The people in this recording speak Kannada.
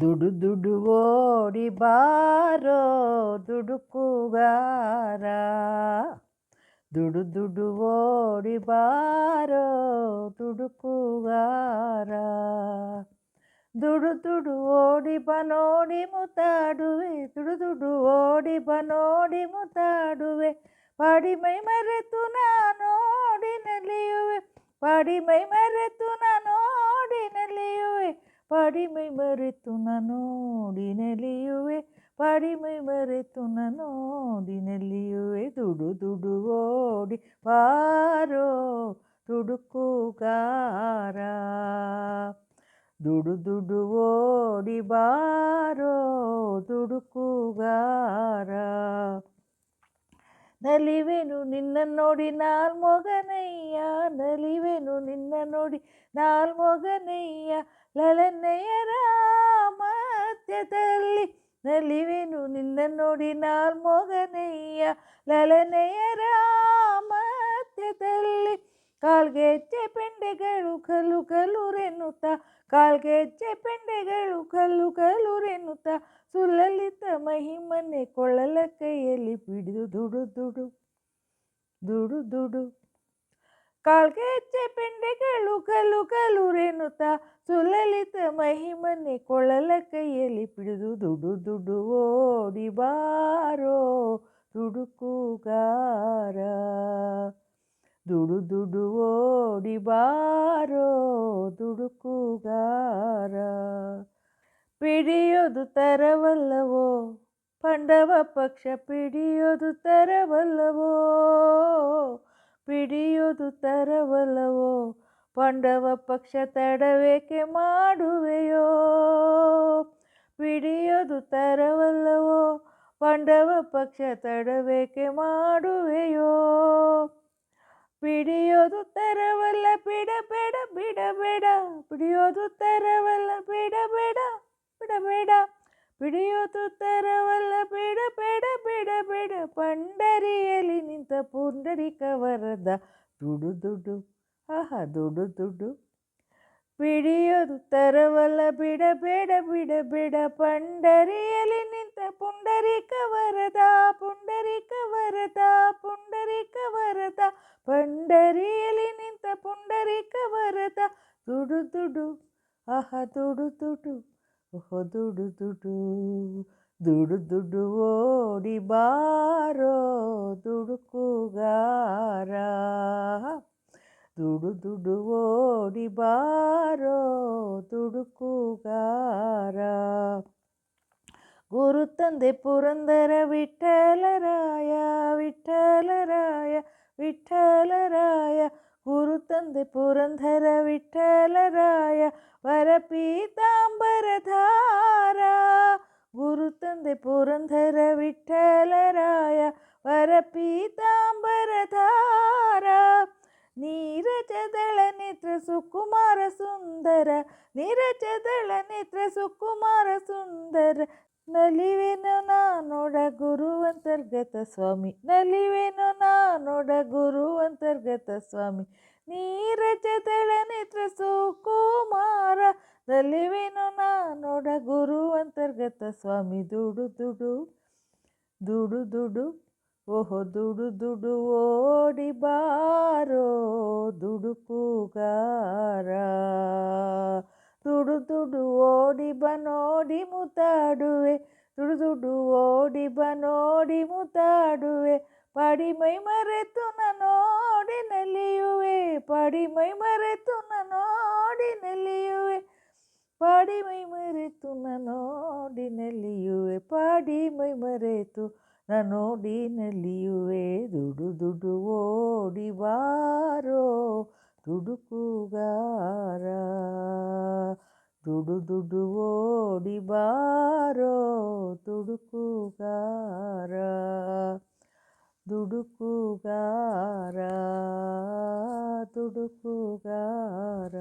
ದುಡು ದುಡು ಓಡಿ ಬಾರೋ ದುಡುಕುಗಾರ. ದುಡು ದುಡು ಓಡಿ ಬಾರೋ ದುಡುಕುಗಾರ. ದುಡು ದುಡು ಓಡಿ ಬನೋಡಿ ಮುತಾಡುವೆ. ದುಡು ದುಡು ಓಡಿ ಬನೋಡಿ ಮುತಾಡುವೆ. ಪಾಡಿ ಮೈ ಮರೆತು ನಾ ನೋಡಿ ನಲಿಯುವೆ. ಪಾಡಿ ಮೈ ಮರೆತು ನಾನು ಪಾಡಿ ಮೈ ಮರೆತು ನಾ ನೋಡಿ ನಲಿಯುವೆ ಪಾಡಿ ಮೈ ಮರೆತು ನಾ ನೋಡಿ ನಲಿಯುವೆ ದುಡು ದುಡು ಓಡಿ ಬಾರೋ ದುಡುಕುಗಾರ ದುಡು ದುಡು ಓಡಿ ಬಾರೋ ದುಡುಕುಗಾರ ನಲಿವೆನು ನಿನ್ನ ನೋಡಿ ನಾಲ್ಮೊಗನಯ್ಯ ನಲಿವೆನು ನಿನ್ನ ನೋಡಿ ನಾಲ್ಮೊಗನಯ್ಯ ರಾಮ ಮಧ್ಯದಲ್ಲಿ ನಲಿವೆನು. ನಿನ್ನ ನೋಡಿ ನಾಲ್ಮೊಗನಯ್ಯ ಲಲನೆಯರ ಮಧ್ಯದಲ್ಲಿ ಕಾಲ್ಗೆ ಹೆಜ್ಜೆ ಪೆಂಡೆಗಳು ಕಲ್ಲು ಕಲ್ಲುರೆನ್ನುತ್ತ ಕಾಲ್ಗೆ ಹೆಜ್ಜೆ ಪೆಂಡೆಗಳು ಕಲ್ಲು ಕಲ್ಲುರೆನ್ನುತ್ತ ಸುಲಲಿತ ಮಹಿಮನೆ ಕೊಳ್ಳಲ ಕೈಯಲ್ಲಿ ಬಿಡಿದು ದುಡು ದುಡು. ದುಡು ದುಡು. ಕಾಲ್ಗೆ ಹೆಜ್ಜೆ ಪೆಂಡೆಗಳು ಕಲ್ಲು ಕಲ್ಲುರೆನ್ನುತ್ತಾ ಸುಲಲಿತ ಮಹಿಮನೆ ಕೊಳ್ಳಲ ಕೈಯಲ್ಲಿ ಬಿಡಿದು ದುಡು ದುಡು ಓಡಿ ಬಾರೋ ದುಡುಕುಗಾರ ದುಡು ದುಡು ಓಡಿ ಬಾರೋ ದುಡುಕುಗಾರ ಪಿಡಿಯೋದು ತರವಲ್ಲವೋ ಪಂಡವ ಪಕ್ಷ ಪಿಡಿಯೋದು ತರವಲ್ಲವೋ ಪಿಡಿಯೋದು ತರವಲ್ಲವೋ? ಪಾಂಡವ ಪಕ್ಷ ತಡವೇಕೆ ಮಾಡುವೆಯೋ? ಪಿಡಿಯೋದು ತರವಲ್ಲವೋ? ಪಾಂಡವ ಪಕ್ಷ ತಡವೇಕೆ ಮಾಡುವೆಯೋ? ಪಿಡಿಯೋದು ತರವಲ್ಲ ಬಿಡಬೇಡ ಬಿಡಬೇಡ ಪಿಡಿಯೋದು ತರವಲ್ಲ ಬಿಡಬೇಡ ಬಿಡಬೇಡ ಪಿಡಿಯೋದು ಬೇಡ ಬೇಡ ಬೇಡ ಪಂಡರಿಯಲ್ಲಿ ನಿಂತ ಪುಂಡರಿಕ ವರದ ದುಡು ದುಡು. ಆಹಾ, ದುಡು ದುಡು. ಪಿಡಿಯೋದು ತರವಲ್ಲ ಬಿಡಬೇಡ ಬಿಡಬೇಡ ಪಂಡರಿಯಲ್ಲಿ ನಿಂತ ಪುಂಡರಿಕ ವರದ ಪುಂಡರಿಕ ವರದ ಪುಂಡರಿಕ ವರದ ಪಂಡರಿಯಲ್ಲಿ ನಿಂತ ಪುಂಡರಿಕ ವರದ ದುಡು ದುಡು. ಆಹಾ, ದುಡು ದುಡು. ಓಹೋ ದುಡು ದುಡು ದುಡು ದುಡು ಓಡಿ ಬಾರೋ ದುಡುಕುಗಾರ ದುಡು ದುಡು ಓಡಿ ಬಾರೋ ದುಡುಕುಗಾರ ಗುರು ತಂದೆ ಪುರಂದರ ವಿಠಲರಾಯ ವಿಠಲರಾಯ ವಿಠಲರಾಯ കുറുത്തന്ത് പുരന്ധര വിട്ടലരായ വരപീതാംബരധാര. ഗുരുത്തന്ത് പുരന്ധര വിട്ടലരായ വരപീതാംബരധാര. നീരജദള നേത്ര സുകുമാര സുന്ദര നീരജദള നേത്ര സുകുമാര സുന്ദര. ನಲಿವೆನು ನಾನೊಡ ಗುರು ಅಂತರ್ಗತ ಸ್ವಾಮಿ. ನಲಿವೆನು ನಾನೊಡ ಗುರು ಅಂತರ್ಗತ ಸ್ವಾಮಿ ನೀರಜದಳ ನೇತ್ರ ಸುಕುಮಾರ. ನಲಿವೆನು ನಾನೊಡ ಗುರು ಅಂತರ್ಗತ ಸ್ವಾಮಿ. ದುಡು ದುಡು ದುಡು ದುಡು, ಓಹೋ ದುಡು ದುಡು ಓಡಿ ಬಾರೋ ದುಡುಕುಗಾರ ದುಡು ದುಡು ಓಡಿ ಬನೋಡಿ ಮುತಾಡುವೆ. ಮುತ್ತಾಡುವೆ ದುಡು ದುಡು ಓಡಿ ಬನೋಡಿ ಮುತಾಡುವೆ. ಪಡಿ ಮೈ ಮರೆತು ನೋಡಿ ನಲಿಯುವೆ. ಪಾಡಿ ಮೈ ಮರೆತು ನೋಡಿ ನಲಿಯುವೆ. ಪಾಡಿ ಮೈ ಮರೆತು ನೋಡಿ ನಲಿಯುವೆ. ಪಾಡಿ ಮೈ ಮರೆತು ನೋಡಿ ನಲಿಯುವೆ. ದುಡು ದುಡು ಓಡಿ ಬಾರೋ ದುಡುಕುಗಾರ ದುಡುದುಡು ಓಡಿ ಬಾರೋ ದುಡುಕುಗಾರ ದುಡುಕುಗಾರ ದುಡುಕುಗಾರ